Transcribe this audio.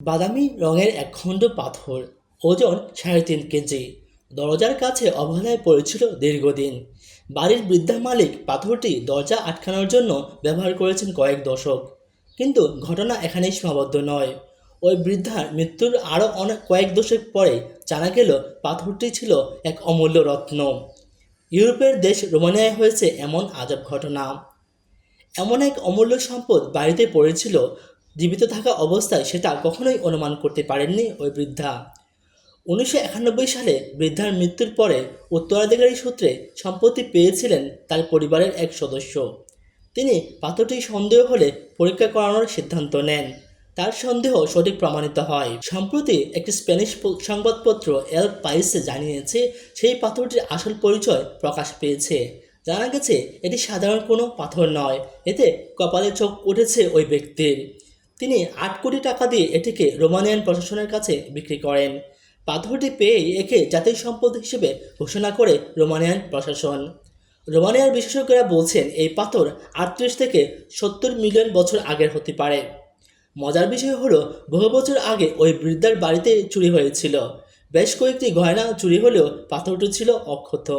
বাদামি রঙের এক খণ্ড পাথর, ওজন সাড়ে তিন কেজি। দরজার কাছে অবহেলায় পড়েছিল দীর্ঘদিন। বাড়ির বৃদ্ধা মালিক পাথরটি দরজা আটকানোর জন্য ব্যবহার করেছেন কয়েক দশক। কিন্তু ঘটনা এখানেই সীমাবদ্ধ নয়। ওই বৃদ্ধার মৃত্যুর আরও অনেক কয়েক দশক পরে জানা গেল পাথরটি ছিল এক অমূল্য রত্ন। ইউরোপের দেশ রোমানিয়ায় হয়েছে এমন আজব ঘটনা। এমন এক অমূল্য সম্পদ বাড়িতে পড়েছিল জীবিত থাকা অবস্থায় সেটা কখনোই অনুমান করতে পারেননি ওই বৃদ্ধা। উনিশশো একানব্বই সালে বৃদ্ধার মৃত্যুর পরে উত্তরাধিকারী সূত্রে সম্পত্তি পেয়েছিলেন তার পরিবারের এক সদস্য। তিনি পাথরটি সন্দেহ হলে পরীক্ষা করানোর সিদ্ধান্ত নেন। তার সন্দেহ সঠিক প্রমাণিত হয়। সম্প্রতি একটি স্প্যানিশ সংবাদপত্র এল পাইসে জানিয়েছে, সেই পাথরটির আসল পরিচয় প্রকাশ পেয়েছে। জানা গেছে, এটি সাধারণ কোনো পাথর নয়। এতে কপালে চোখ উঠেছে ওই ব্যক্তির। তিনি আট কোটি টাকা দিয়ে এটিকে রোমানিয়ান প্রশাসনের কাছে বিক্রি করেন। পাথরটি পেয়ে একে জাতীয় সম্পদ হিসেবে ঘোষণা করে রোমানিয়ান প্রশাসন। রোমানিয়ার বিশেষজ্ঞরা বলছেন, এই পাথর আটত্রিশ থেকে সত্তর মিলিয়ন বছর আগের হতে পারে। মজার বিষয় হলো, বহু বছর আগে ওই বৃদ্ধার বাড়িতে চুরি হয়েছিল। বেশ কয়েকটি গয়না চুরি হলেও পাথরটি ছিল অক্ষত।